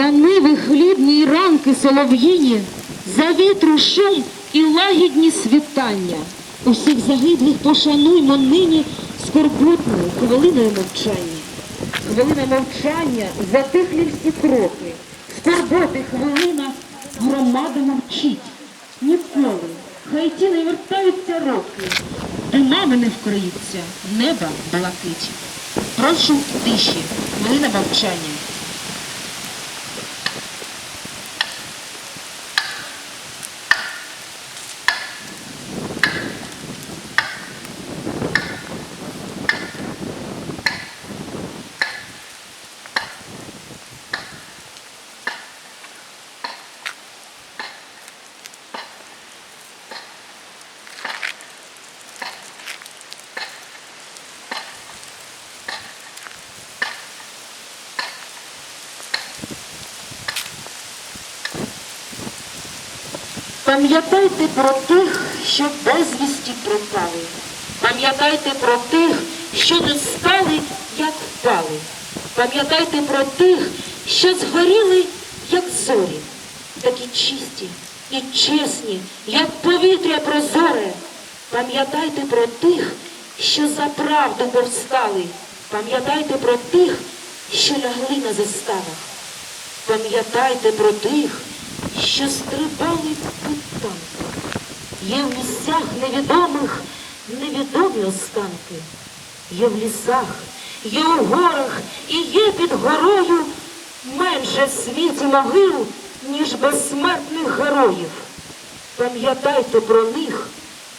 За ниви хлібні й ранки солов'їні, за вітру шум і лагідні світання. Усіх загиблих пошануймо нині скорботною хвилиною мовчання. Хвилина мовчання затихлі всі кроки. Скорботи хвилина громада мовчить. Ніколи, хай ті не вертаються роки, димами не вкриється неба блакиті. Прошу тиші, хвилина мовчання. Пам'ятайте про тих, що безвісті пропали. Пам'ятайте про тих, що не стали, як впали. Пам'ятайте про тих, що згоріли, як зорі, такі чисті і чесні, як повітря прозоре. Пам'ятайте про тих, що за правду повстали. Пам'ятайте про тих, що лягли на заставах. Пам'ятайте про тих, що стрибали під. Є в місцях невідомих невідомі останки. Є в лісах, є у горах і є під горою менше в світі могил, ніж безсмертних героїв. Пам'ятайте про них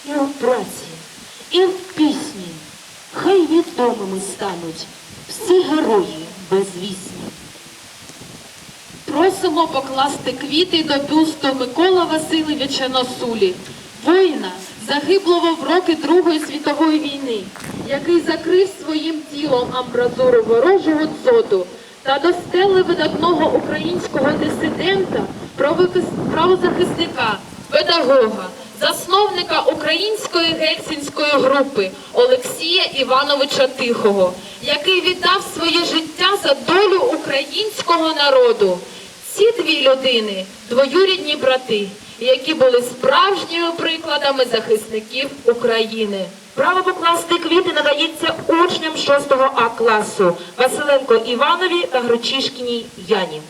і у праці, і в пісні. Хай відомими стануть всі герої безвісні. Просимо покласти квіти до бюсту Микола Васильовича Носулі, воїна, загиблого в роки Другої світової війни, який закрив своїм тілом амбразуру ворожого дзоту та до стели видатного українського дисидента, правозахисника, педагога, засновника української гельсінської групи Олексія Івановича Тихого, який віддав своє життя за долю українського народу. Ці дві людини двоюрідні брати, які були справжніми прикладами захисників України. Право покласти квіти надається учням 6 А класу Василенко Іванові та Гречишкіній Яні.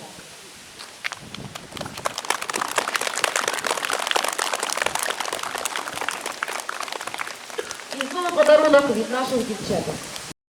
І знову подарунок від наших дівчаток.